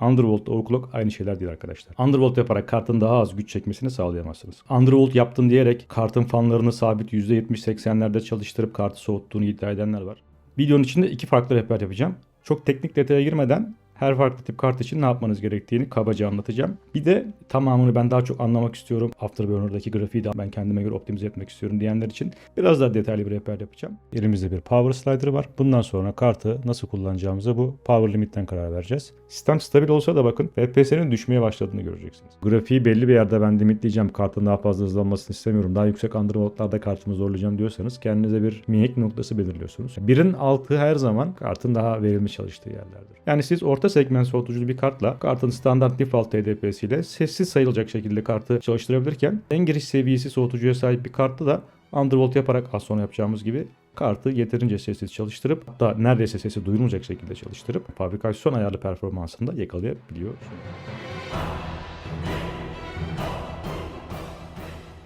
Undervolt, overclock aynı şeyler değil arkadaşlar. Undervolt yaparak kartın daha az güç çekmesini sağlayamazsınız. Undervolt yaptım diyerek kartın fanlarını sabit %70-80'lerde çalıştırıp kartı soğuttuğunu iddia edenler var. Videonun içinde iki farklı rehber yapacağım. Çok teknik detaya girmeden her farklı tip kart için ne yapmanız gerektiğini kabaca anlatacağım. Bir de tamamını ben daha çok anlamak istiyorum. Afterburner'daki grafiği de ben kendime göre optimize etmek istiyorum diyenler için biraz daha detaylı bir rehber yapacağım. Elimizde bir power slider var. Bundan sonra kartı nasıl kullanacağımıza bu power limitten karar vereceğiz. Sistem stabil olsa da bakın FPS'nin düşmeye başladığını göreceksiniz. Grafiği belli bir yerde ben limitleyeceğim. Kartın daha fazla hızlanmasını istemiyorum. Daha yüksek undervoltlarda kartımı zorlayacağım diyorsanız kendinize bir minik noktası belirliyorsunuz. Birin altı her zaman kartın daha verimli çalıştığı yerlerdir. Yani siz orta segment soğutuculu bir kartla kartın standart default TDP'siyle sessiz sayılacak şekilde kartı çalıştırabilirken en giriş seviyesi soğutucuya sahip bir kartı da undervolt yaparak az sonra yapacağımız gibi kartı yeterince sessiz çalıştırıp hatta neredeyse sesi duyulmayacak şekilde çalıştırıp fabrikasyon ayarlı performansını da yakalayabiliyorsunuz.